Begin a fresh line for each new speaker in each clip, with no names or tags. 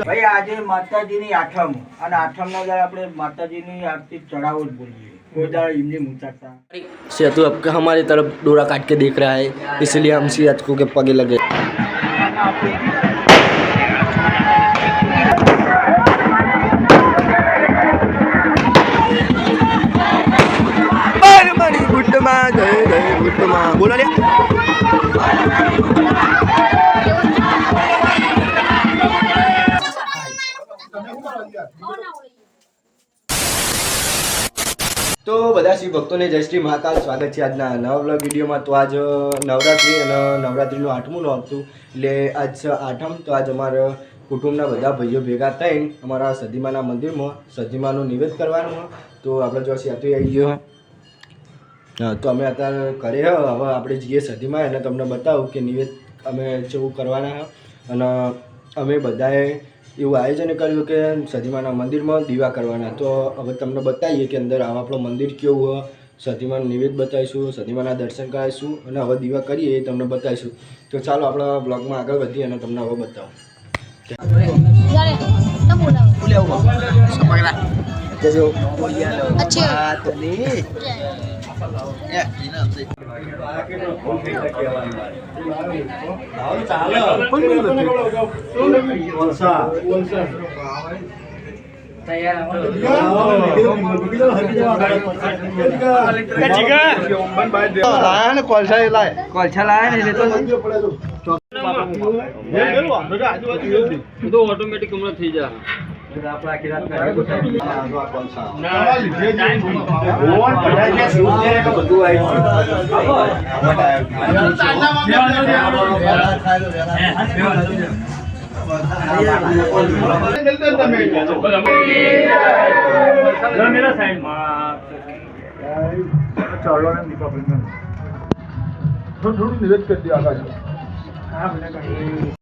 ભાઈ આજે માતાજીની આઠમ અને આઠમના દાડે આપણે માતાજીની આરતી ચડાવો જ બોલીએ કોઈ દાડે એમની મુચાતા
सेतु आपका हमारी तरफ डोरा काट के देख रहा है इसलिए हम सियाज को के पगे लगे બોલો લે તો બધા શિવ ભક્તોને જય શ્રી મહાકાલ. સ્વાગત છે આજના નવા બ્લોગ વિડીયોમાં. તો આજ નવરાત્રિ અને નવરાત્રિનું આઠમું નો હતું એટલે આજ આઠમ. તો આજ અમારા કુટુંબના બધા ભાઈઓ ભેગા થઈને અમારા સદીમાના મંદિરમાં સદીમાનું નિવેદ કરવાનું તો આપણે જો સેતુ આવી ગયો. હા તો અમે અત્યારે કરે હવે આપણે જઈએ સદીમાં અને તમને બતાવું કે નિવેદ અમે જેવું કરવાના અને અમે બધાએ એવું આયોજન કર્યું કે સદીમાના મંદિરમાં દીવા કરવાના. તો હવે તમને બતાવીએ કે અંદર આવા આપણું મંદિર કેવું હોય. સદીમાનું નિવેદ બતાવીશું સદીમાના દર્શન કરાવીશું અને હવે દીવા કરીએ એ તમને બતાવીશું. તો ચાલો આપણા બ્લોગમાં આગળ વધીએ અને તમને હવે બતાવો.
જાણે
હમણાં થઈ જાય. એટલે તો
થોડું નિવેદ કરી દે આગળ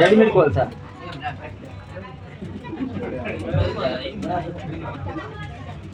రెడీమేడ్ కోల్ సార్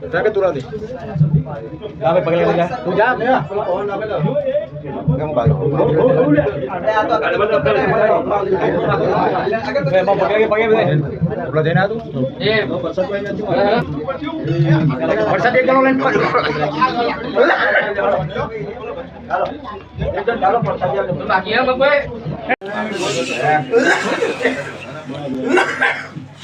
સોનાની
રેડીમેડ કોલસા મજા કરાવે બધા બધા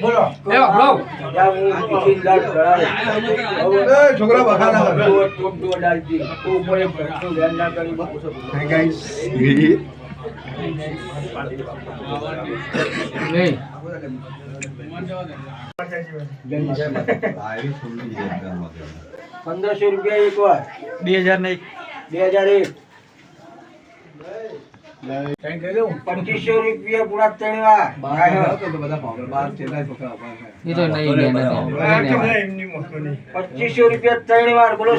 બોલો. છોકરા બહાર પંદરસો રૂપિયા એક વાર.
બે હજાર ને
બે હજાર એક. પચીસો રૂપિયા પૂરા ત્રણ પચીસો રૂપિયા ત્રણ વાર બોલો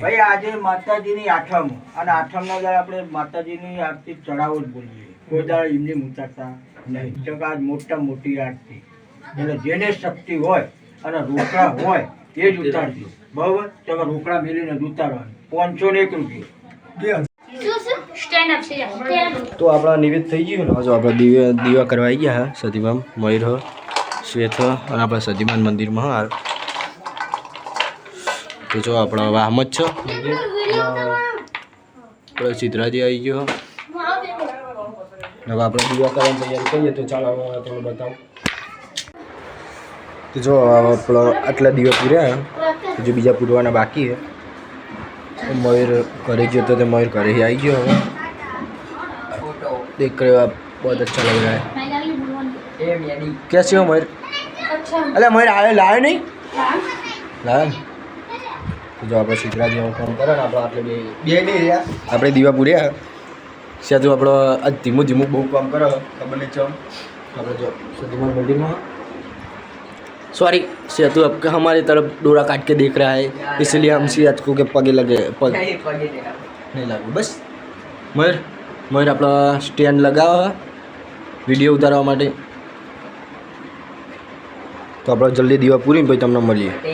ભાઈ આજે માતાજીની આઠમ. અને આઠમ ના દાડે આપણે માતાજીની આરતી ચડાવો જ બોલીએ. કોઈ દાળ એમની ઉતારતા નહીં. ચકાજ મોટા મોટી આરતી. એટલે જેને શક્તિ હોય અને રોકડા હોય એ જ ઉતારજો. બરાબર? તો રોકડા મેળવીને જ ઉતારવાનું. પાંચસો ને એક રૂપિયા.
તો આપણા નિવેદ થઈ ગયું ને? જો આપણે દીવા દીવા કરવા આવી ગયા, હા? સતીમામ, મયુર શ્વેત અને આપણા સતીમાન મંદિરમાં તો જો આપણા વાહમ જ છે. આપણે સિદ્ધરાજી આવી ગયો હવે આપણે દીવા કરવાની તૈયારી કરીએ તો ચાલો હવે તમને બતાવું. તો જો આપણો આટલા દીવા પૂર્યા હજુ બીજા પૂરવાના બાકી છે. મયુર ઘરે ગયો તો તે મયુર ઘરે આવી ગયો હવે देख रहे हो आप बहुत अच्छा लग रहा है
Finally, ભગવાન.
कैसे हो मयूर
અચ્છા
अरे मयूर आए लाए नहीं લાયા ને? તો જો આપણે સિદ્ધરાજી એવું કામ કરે ને આપણે આટલે બે બે નહીં રહ્યા આપણે દીવા પૂર્યા સેતુ આપણો આ ધીમું ધીમું બહુ કામ કરે ખબર નહીં ચમ આપણે જો સતીમાન મંદિરમાં सॉरी सेतु आपके हमारी तरफ डोरा काट के देख रहा है इसलिए हम सियात को के पगे लगे पग नहीं लागू बस મયુર મયુર આપણો સ્ટેન્ડ લગાવો વિડીયો ઉતારવા માટે તો આપણે જલ્દી દીવા પૂરીને પછી તમને મળીએ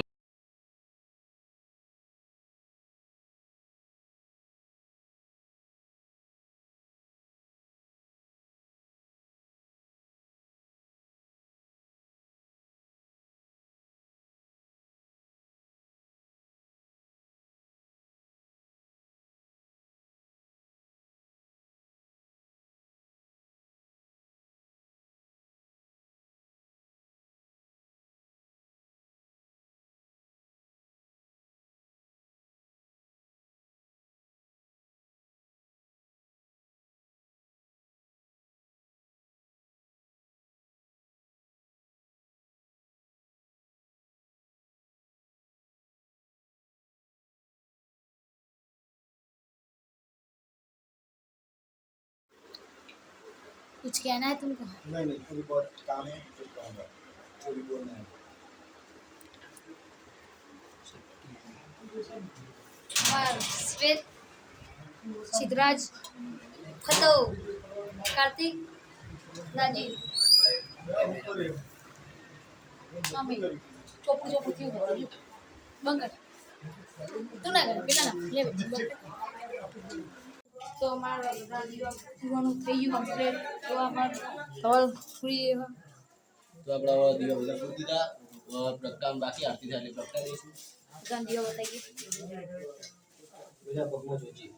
कुछ कहना है तुमको
नहीं नहीं अभी बहुत काम है फिर कहूँगा वो भी बोलना है
और श्वेत સિદ્ધરાજ ખતવ કાર્તિક રાજીવ અમે ચોપડું ચોપડું થયું બધું બંગર તું ના કરે પેલા ના લે બંગર. તો અમારા બધા દીવાનું થઈ ગયું કમ્પ્લીટ તો અમાર સવાલ પૂરી એવા
તો આપણે હવે દીવા બધા પૂરી દીધા બાકી આરતી થાય એટલે પ્રગટા દઈશું.
ત્રણ દીવા બતાવી
બધા પગમાં જોજી.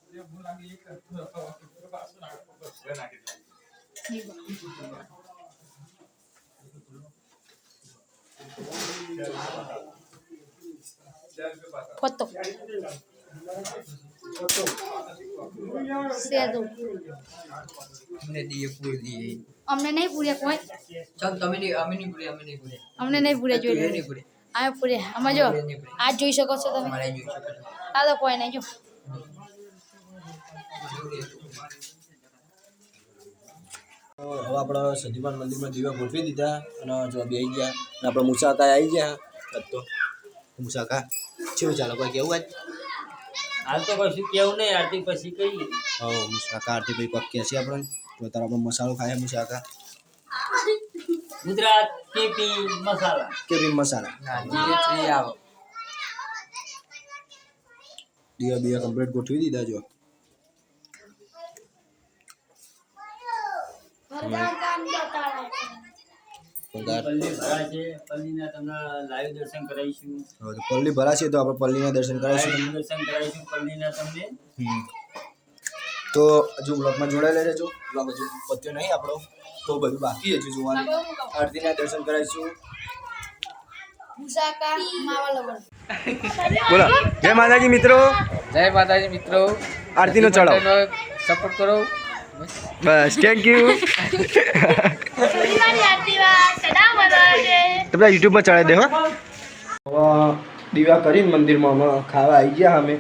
પત્તો સેદો અમને નહીં પૂર્યા કોઈ?
ચાલ તમે નહીં અમે નહીં પૂરે અમે નહીં પૂરે
અમને નહીં પૂર્યા
એ નહીં પૂરે
અમે પૂર્યા. અમે જો આજ જોઈ શકો છો તમે. આ તો કોઈ નહીં જો.
હવે આપણે સતીમાન મંદિરમાં દીવા ગોઠવી દીધા અને જો બે ગયા. અને આપણે મુસાકા આવી ગયા. તો મુસાકા કેવું ચાલો? કોઈ કેવું આજ?
હાલ તો કશું કેવું નહીં આરતી પછી કઈ
હા મુસાકા આરતી ભાઈ પક્કી હશે આપણે તો તારા પણ મસાલો ખાય મુસાકા.
ગુજરાત કેપી મસાલા?
કેપી મસાલા?
આવો.
દિયા બીવા કમ્પ્લીટ ગોઠવી દીધા જો. પગાર
કામ છે.
પલ્લી ભરાશે તો આપણે પલ્લીના દર્શન કરાવીશું.
દર્શન કરાવીશું પલ્લીના તમને.
તો હજુ બ્લોગમાં જોડાયેલા રહેજો. બ્લોગ હજુ પત્યો નહીં આપણો. તો બધું બાકી હજુ જોવાનું. આરતીના દર્શન કરાવીશું.
મુસાકા
બોલો. જય માતાજી મિત્રો.
જય માતાજી મિત્રો.
આરતીનો ચડાવ.
સપોર્ટ કરો.
બસ. થેન્ક યુ તમે યુટ્યુબમાં ચડાવી દે હા. દીવા કરીને મંદિરમાં અમે ખાવા આવી ગયા અમે.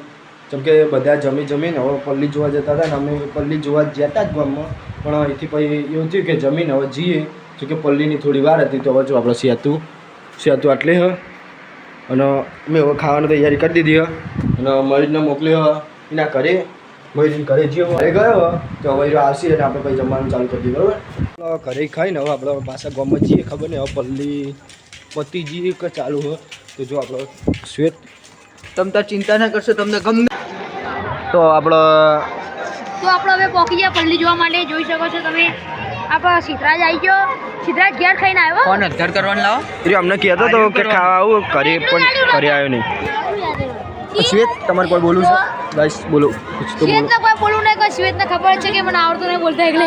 જેમ કે બધા જમી જમીને હવે પલ્લી જોવા જતા હતા ને અમે પલ્લી જોવા જતા જ ગામમાં. પણ અહીંથી પછી એવું થયું કે જમીન હવે જઈએ. જો કે પલ્લીની થોડી વાર હતી તો હવે જો આપણે સેતુ સેતુ આટલી હ. અને મેં હવે ખાવાની તૈયારી કરી દીધી હ. અને મરીજને મોકલ્યો હ. એના ઘરે મરીજને ઘરે જઈએ ઘરે ગયો તો હવે આવશે અને આપણે પછી જમવાનું ચાલુ કરી દીધું બરાબર? ઘરે ખાઈને હવે આપણે પાછા ગામમાં જઈએ ખબર ને હવે પલ્લી પતિજી જઈએ કે ચાલુ હોય. તો જો આપણો શ્વેત.
તમ તાર ચિંતા ના કરશો તમને ગમે. તો આપણો
તો આપણે હવે પોકી ગયા પલ્લી જોવા માટે જોઈ શકો છો તમે. આપણો સિદ્ધરાજ આવી ગયો. સિદ્ધરાજ ઘેર ખાઈને આવ્યો?
કોણ? અધર કરવાનું લાવો.
એ અમને કહેતો તો કે ખાવા આવું ઘરે પણ ઘરે આવ્યો નહીં. શ્વેત તમારે કોઈ બોલવું છે. ગાઈસ બોલો. કુછ તો બોલો.
શ્વેતને કોઈ બોલવું નહીં કોઈ શ્વેતને ખબર છે કે મને આવડતું નહીં બોલતા એટલે.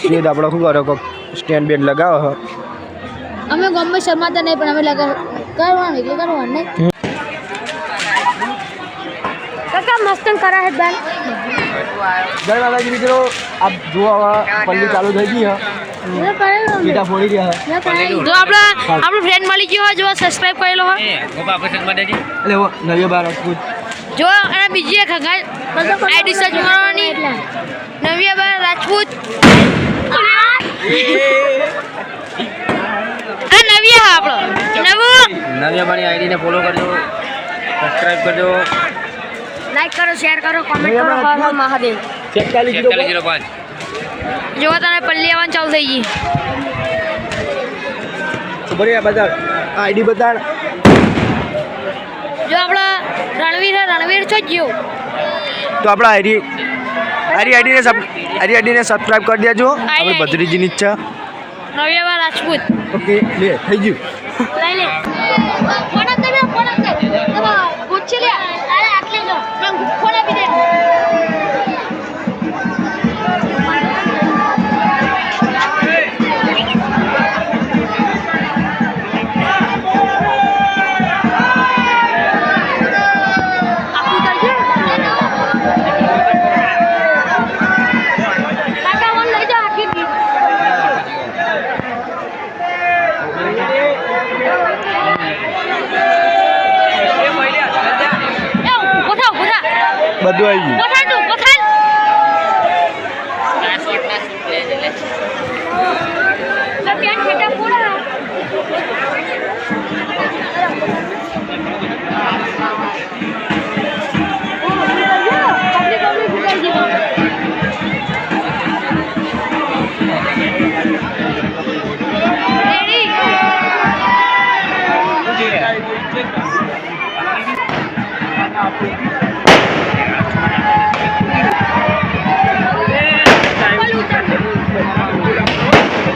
શ્વેત આપણો શું કરો? કોક સ્ટેન્ડ બેન્ડ લગાવો હો.
અમે ગમે શરમાતા નહીં પણ અમે લગા કરવાનું એટલે કરવાનું નહીં. કાકા મસ્તન કરા હે બેન.
જય માતાજી મિત્રો આપ જુઓ પલ્લી ચાલુ થઈ ગઈ હ. ફોડી રહ્યા
જો આપણા આપણો ફ્રેન્ડ મળી ગયો હોય જો સબસ્ક્રાઇબ કરેલો હોય.
એટલે નવી બાર રાજપૂત
જો અને બીજી એક હંગાઈ. આઈડી સર્ચ મારવાની બાર રાજપૂત નવી નવિયા આપણો. નવું.
નવ્યાબાની આઈડીને ફોલો કરજો. સબસ્ક્રાઇબ કરજો.
લાઈક કરો શેર કરો કોમેન્ટ કરો હર હર મહાદેવ
એકતાલીસ જીરો પાંચ.
જો તને પલ્લી આવવાનું ચાલુ થઈ ગઈ.
ખબર બધા આઈડી બતાડ
જો આપણા રણવીર હે, રણવીર છો ગયો.
તો આપણા આઈડી આરી આઈડીને સબ આરી આઈડીને સબસ્ક્રાઇબ કરી દેજો. આપણે ભદ્રીજીની ઈચ્છા.
રવિવાર રાજપૂત.
ઓકે લે થઈ ગયું.
લઈ લે. ફોન દે ફોન દે પૂછી લે. અરે આટલે જો ફોન આપી દે આપું
બધું આવી ગયું.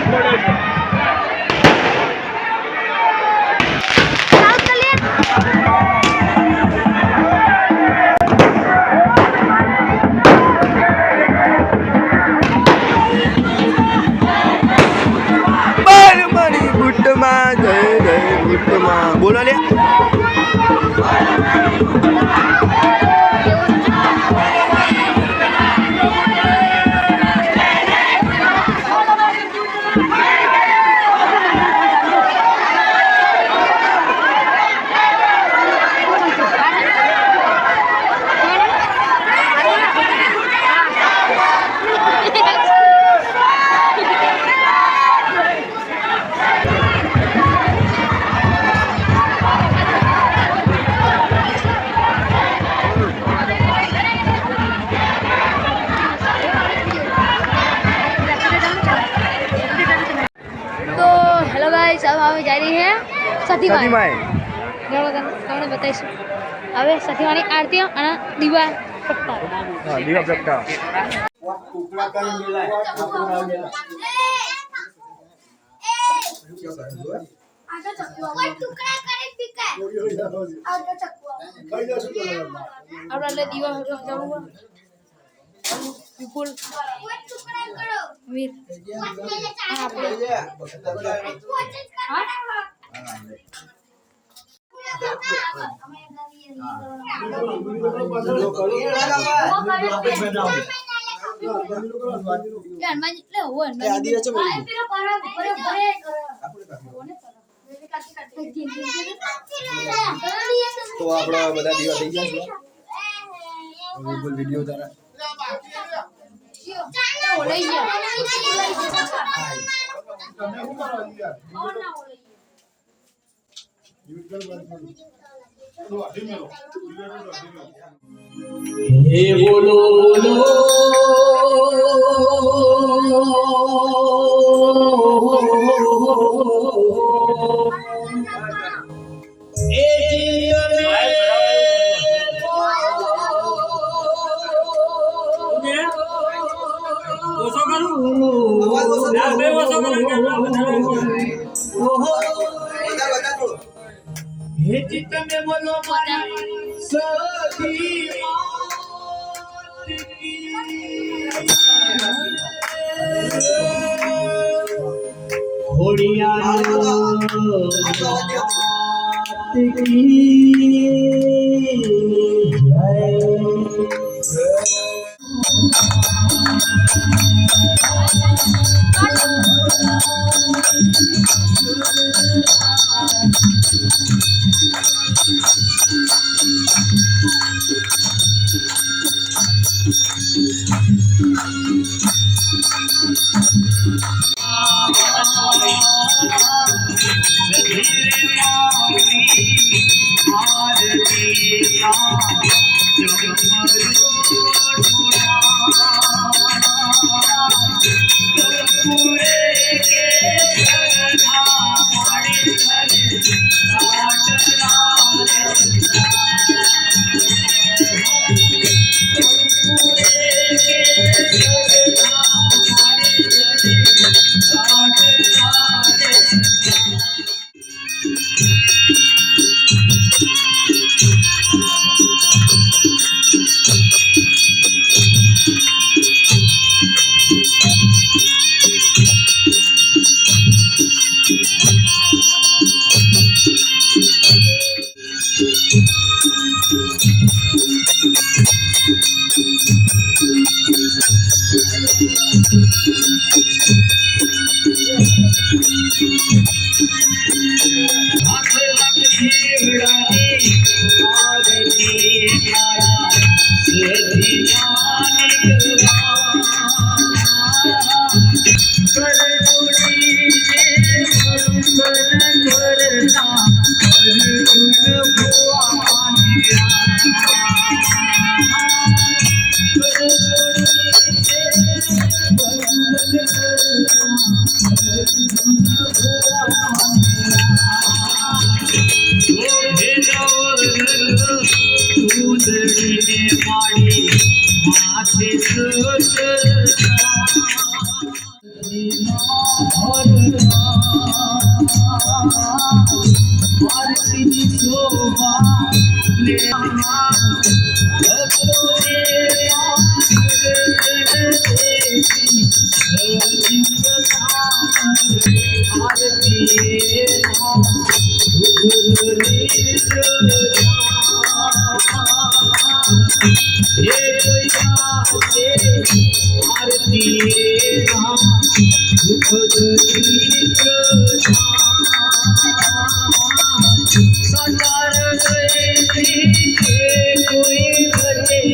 Thank you.
સતીમાય
તમને બતાવીશું. હવે સતીમાની આરતી અને દીવા પ્રગટા
દીવા પ્રગટા
આપણે દીવા જવું વિપુલ વીર એ
તો આપણા બધા દીવા થઈ ગયા છે. વીડિયો તારા
ગયા
તમે શું કરો યાર
હે ચિત્ત મે બોલો મારી સખી
मालिक દે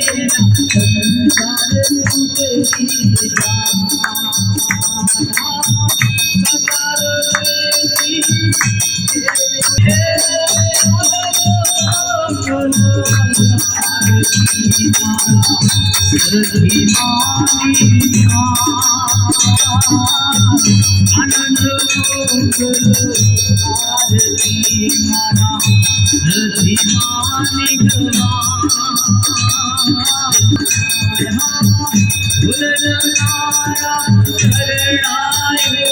શંકરા करणारे